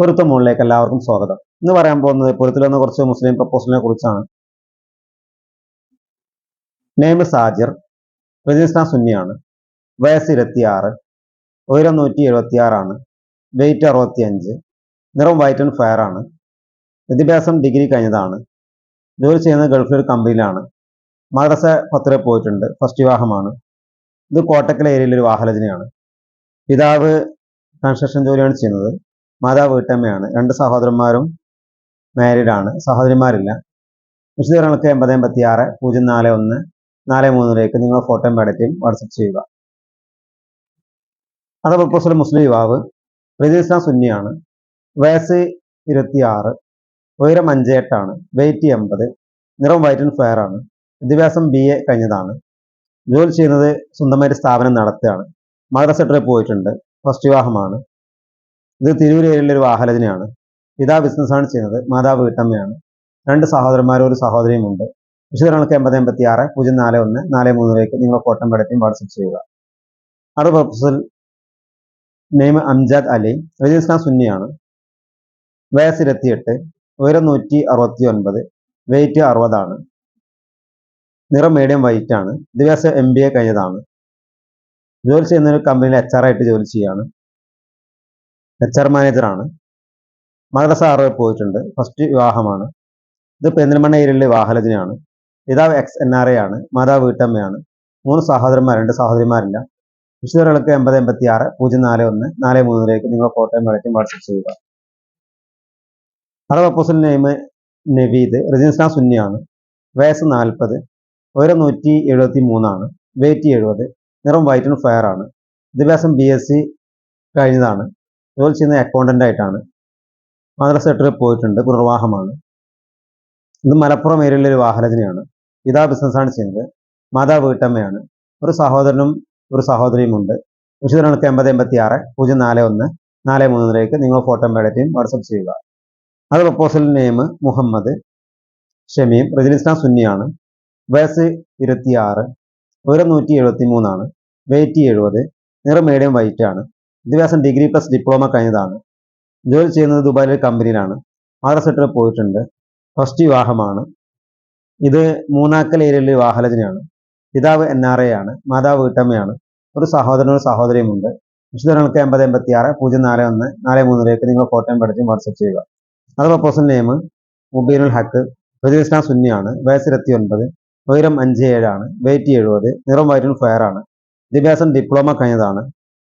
പൊരുത്ത മുകളിലേക്ക് എല്ലാവർക്കും സ്വാഗതം. ഇന്ന് പറയാൻ പോകുന്നത് പൊരുത്തിൽ വന്ന കുറച്ച് മുസ്ലിം പ്രപ്പോസലിനെ കുറിച്ചാണ്. നെയ്മ് സാജിർ രജിസ്ട്രാൻ സുന്നിയാണ് വയസ്സ് ഇരുപത്തിയാറ് ഉയരം നൂറ്റി എഴുപത്തി ആറാണ് വെയിറ്റ് അറുപത്തി അഞ്ച് നിറം വൈറ്റ് ആൻഡ് ഫയർ ആണ് വിദ്യാഭ്യാസം ഡിഗ്രി കഴിഞ്ഞതാണ് ജോലി ചെയ്യുന്നത് ഗൾഫിൽ കമ്പനിയിലാണ് മദ്രസ പത്ത് പോയിട്ടുണ്ട് ഫസ്റ്റ് വിവാഹമാണ് ഇത് കോട്ടക്കൽ ഏരിയയിലെ ഒരു വാഹനജനയാണ്. പിതാവ് കൺസ്ട്രക്ഷൻ ജോലിയാണ് ചെയ്യുന്നത്. മാതാവ് വീട്ടമ്മയാണ് രണ്ട് സഹോദരന്മാരും മാരീഡ് ആണ്. സഹോദരിമാരില്ല. വിശദീകരണങ്ങൾക്ക് എൺപത് എൺപത്തി ആറ് പൂജ്യം നാല് ഒന്ന് നാല് മൂന്നിലേക്ക് നിങ്ങൾ ഫോട്ടോയും ബയോഡറ്റയും വാട്സപ്പ് ചെയ്യുക. അത് പ്രപ്പോസൽ മുസ്ലിം യുവാവ്. രജിസ്ട്രാൻ സുന്നിയാണ്. വയസ്സ് ഇരുപത്തി ആറ് ഉയരം അഞ്ച് എട്ടാണ് വെയിറ്റ് എൺപത്. നിറം വൈറ്റ് ആൻഡ് ഫെയർ ആണ്. വിദ്യാഭ്യാസം ബി എ കഴിഞ്ഞതാണ്. ജോലി ചെയ്യുന്നത് സ്വന്തമായിട്ട് സ്ഥാപനം നടത്തുകയാണ്. മദ്രസ ട്രിപ്പ് പോയിട്ടുണ്ട്. ഫസ്റ്റ് വിവാഹമാണ്. ഇത് തിരൂർ ഏരിയയിലെ ഒരു വാഹനജനയാണ് പിതാ ബിസിനസ്സാണ് ചെയ്യുന്നത്. മാതാവ് വീട്ടമ്മയാണ്. രണ്ട് സഹോദരന്മാരും ഒരു സഹോദരിയും ഉണ്ട്. വിശദങ്ങൾക്ക് എൺപത് എൺപത്തി ആറ് പൂജ്യം നാല് ഒന്ന് നാല് മൂന്നിലേക്ക് നിങ്ങൾ കോട്ടം പടത്തിയും വാട്സപ്പ് ചെയ്യുക. അടുത്ത പ്രൊഫസൽ നെയിം അംജാദ് അലി രജിസ്ട്രാൻ സുന്നിയാണ്. വയസ്സ് ഇരുപത്തിയെട്ട് ഉയരം നൂറ്റി അറുപത്തി ഒൻപത് വെയിറ്റ് അറുപതാണ്. നിറം മീഡിയം വൈറ്റ് ആണ്. ദിവസം എം ബി എ കഴിഞ്ഞതാണ്. ജോലി ചെയ്യുന്ന ഒരു കമ്പനിയിൽ എച്ച് ആർ ആയിട്ട് ജോലി ചെയ്യാണ് എച്ച് ആർ മാനേജറാണ് മദ്രസ ആറ് പോയിട്ടുണ്ട്. ഫസ്റ്റ് വിവാഹമാണ്. ഇത് പെരിന്തൽമണ്ണ ഏരിയയിലെ വാഹനജനയാണ് പിതാവ് എക്സ് എൻ ആർ എ ആണ്. മാതാവ് വീട്ടമ്മയാണ്. മൂന്ന് സഹോദരന്മാരുണ്ട് സഹോദരിമാരില്ല. വിശദങ്ങൾക്ക് എൺപത് എൺപത്തി ആറ് പൂജ്യം നാല് ഒന്ന് നാല് മൂന്നിലേക്ക് നിങ്ങൾ ഫോട്ടോയും വെള്ളറ്റും വാട്സപ്പ് ചെയ്യുക. അറബ് പ്രപ്പോസൽ നെയിം നവീദ്. റജിൻസ്ലാം സുന്നിയാണ്. വയസ്സ് നാൽപ്പത് ഉയരം നൂറ്റി എഴുപത്തി മൂന്നാണ്. വെയിറ്റ് എഴുപത്. നിറം വൈറ്റ് ആൻഡ് ഫയർ ആണ്. വിദ്യാഭ്യാസം ബി എസ് സി കഴിഞ്ഞതാണ്. ജോലി ചെയ്യുന്ന അക്കൗണ്ടന്റ് ആയിട്ടാണ്. മദ്രസ ട്രിപ്പ് പോയിട്ടുണ്ട് പുനർവാഹമാണ് ഇത് മലപ്പുറം ഏരിയയിലെ ഒരു വാഹനജനയാണ് പിതാ ബിസിനസ്സാണ് ചെയ്യുന്നത്. മാതാ വീട്ടമ്മയാണ്. ഒരു സഹോദരനും ഒരു സഹോദരിയും ഉണ്ട്. വിശദങ്ങൾക്ക് എൺപത് എൺപത്തി ആറ് പൂജ്യം നാല് ഒന്ന് നാല് മൂന്നിലേക്ക് നിങ്ങൾ ഫോട്ടോ മേഡത്തെയും വാട്സപ്പ് ചെയ്യുക. അത് പ്രപ്പോസൽ നെയിം മുഹമ്മദ് ഷമീം റജിനിസ്ലാം സുന്നിയാണ്. വയസ്സ് ഇരുപത്തിയാറ് ഉയരം നൂറ്റി എഴുപത്തി മൂന്നാണ് വെയിറ്റ് എഴുപത് നിറം മീഡിയം വൈറ്റ് ആണ്. വിദ്യാഭ്യാസം ഡിഗ്രി പ്ലസ് ഡിപ്ലോമ കഴിഞ്ഞതാണ്. ജോലി ചെയ്യുന്നത് ദുബായിലെ കമ്പനിയിലാണ്. സെക്ടർ പോയിട്ടുണ്ട്. ഫസ്റ്റ് വിവാഹമാണ്. ഇത് മൂന്നാക്കൽ ഏരിയയിലെ വാഹനജനയാണ് പിതാവ് എൻ ആർ എ ആണ്. മാതാവ് വീട്ടമ്മയാണ്. ഒരു സഹോദരനും സഹോദരിയുമുണ്ട്. വിശദങ്ങൾക്ക് എൺപത് എൺപത്തി ആറ് പൂജ്യം നാല് ഒന്ന് നാല് മൂന്നിലേക്ക് നിങ്ങൾ ഫോട്ടോയും പഠിച്ചും വാട്സപ്പ് ചെയ്യുക. അഥവാ പേഴ്സൺ നെയിം മുബീനുൽ ഹക്ക്. റജിസ്ലാം സുന്നിയാണ്. വയസ്സ് ഇരുപത്തി ഒൻപത് ഉയരം അഞ്ച് ഏഴാണ്. വെയിറ്റ് എഴുപത് നിറം വയറ്റിൽ ഫയർ ആണ്. വിദ്യാഭ്യാസം ഡിപ്ലോമ കഴിഞ്ഞതാണ്.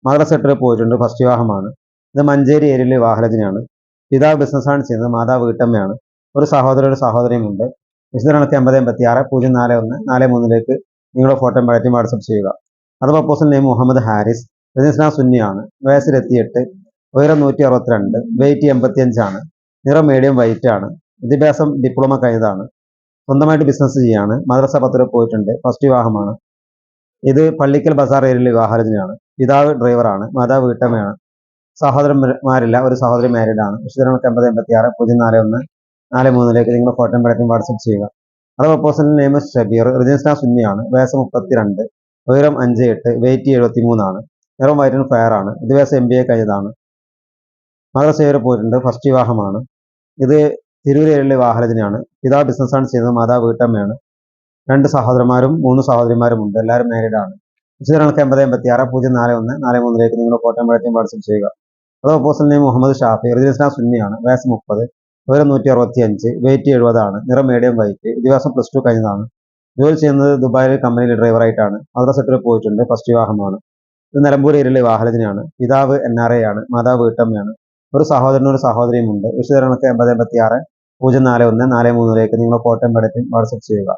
മദ്രസ സെക്ടറിൽ പോയിട്ടുണ്ട് ഫസ്റ്റ് വിവാഹമാണ്. ഇത് മഞ്ചേരി ഏരിയയിലെ വിവാഹലജനയാണ് പിതാവ് ബിസിനസ്സാണ് ചെയ്യുന്നത് മാതാവ് വീട്ടമ്മയാണ്. ഒരു സഹോദരൻ ഒരു സഹോദരിയുമുണ്ട്. വിശദങ്ങൾക്ക് അമ്പത് എൺപത്തി ആറ് പൂജ്യം നാല് ഒന്ന് നാല് മൂന്നിലേക്ക് നിങ്ങളുടെ ഫോട്ടോ പഴറ്റി വാട്സപ്പ് ചെയ്യുക. അത് പ്രപ്പോസൽ നെയിം മുഹമ്മദ് ഹാരിസ് രജിസ്ലാം സുന്നിയാണ്. വയസ്സ് ഇരുപത്തിയെട്ട് ഉയരം നൂറ്റി അറുപത്തിരണ്ട് വെയിറ്റ് എൺപത്തി അഞ്ചാണ് നിറം മീഡിയം വൈറ്റ് ആണ്. വിദ്യാഭ്യാസം ഡിപ്ലോമ കഴിഞ്ഞതാണ്. സ്വന്തമായിട്ട് ബിസിനസ് ചെയ്യാണ്. മദ്രസ പത്ത് പോയിട്ടുണ്ട് ഫസ്റ്റ് വിവാഹമാണ്. ഇത് പള്ളിക്കൽ ബസാർ ഏരിയയിലെ വിവാഹരചനയാണ് പിതാവ് ഡ്രൈവറാണ് മാതാവ് വീട്ടമ്മയാണ്. സഹോദരന്മാരില്ല ഒരു സഹോദരി മാരീഡ് ആണ്. വിശദങ്ങൾക്ക് എൺപത് എൺപത്തി ആറ് പൂജ്യം നാല് ഒന്ന് നാല് മൂന്നിലേക്ക് നിങ്ങൾ ഫോട്ടോ പഠിക്കും വാട്സപ്പ് ചെയ്യുക. അഥവാ പേഴ്സണൽ നെയിം ഷബീർ രജിസ്ട്രാ സുന്നിയാണ് വയസ്സ് മുപ്പത്തിരണ്ട് ഉയരം അഞ്ച് എട്ട് വെയിറ്റ് എഴുപത്തി മൂന്നാണ് നിറം വൈറ്റ് ഫയർ ആണ്. വിദ്യാഭ്യാസം എം ബി എ കഴിഞ്ഞതാണ്. മദ്രസ വരെ പോയിട്ടുണ്ട് ഫസ്റ്റ് വിവാഹമാണ്. ഇത് തിരൂരേരിലെ വാഹനത്തിനാണ് പിതാവ് ബിസിനസ്സാണ് ചെയ്യുന്നത് മാതാവ് വീട്ടമ്മയാണ്. രണ്ട് സഹോദരന്മാരും മൂന്ന് സഹോദരിമാരും ഉണ്ട് എല്ലാവരും മാരീഡ് ആണ് വിശദങ്ങൾക്ക് എൺപത് എൺപത്തി ആറ് പൂജ്യം നാല് ഒന്ന് നാല് മൂന്നിലേക്ക് നിങ്ങൾ കോട്ടയം പഴക്കം വാട്സപ്പ് ചെയ്യുക. അത് ഓപ്പോസിൽ നെയിം മുഹമ്മദ് ഷാഫി റിജിസ്ട്രാൻ സുന്നിയാണ് വയസ്സ് മുപ്പത് ഉയരം നൂറ്റി അറുപത്തി അഞ്ച് വെയിറ്റ് എഴുപതാണ് നിറം മീഡിയം വൈറ്റ് വിദ്യാഭ്യാസം പ്ലസ് ടു കഴിഞ്ഞതാണ്. ജോലി ചെയ്യുന്നത് ദുബായിലെ കമ്പനിയിലെ ഡ്രൈവറായിട്ടാണ് മദ്രസ സെക്ടറിൽ പോയിട്ടുണ്ട് ഫസ്റ്റ് വിവാഹമാണ്. ഇത് നിലമ്പൂർ ഏരിയയിലെ വാഹനത്തിനാണ് പിതാവ് എൻ ആർ എ ആണ് മാതാവ് വീട്ടമ്മയാണ്. ഒരു സഹോദരനും ഒരു സഹോദരിയും ഉണ്ട്. വിശദങ്ങൾക്ക് എൺപത് എൺപത്തി ആറ് പൂജ്യം നാല് ഒന്ന് നാല് മൂന്നിലേക്ക് നിങ്ങൾ കോട്ടയം പടറ്റും വാട്സപ്പ് ചെയ്യുക.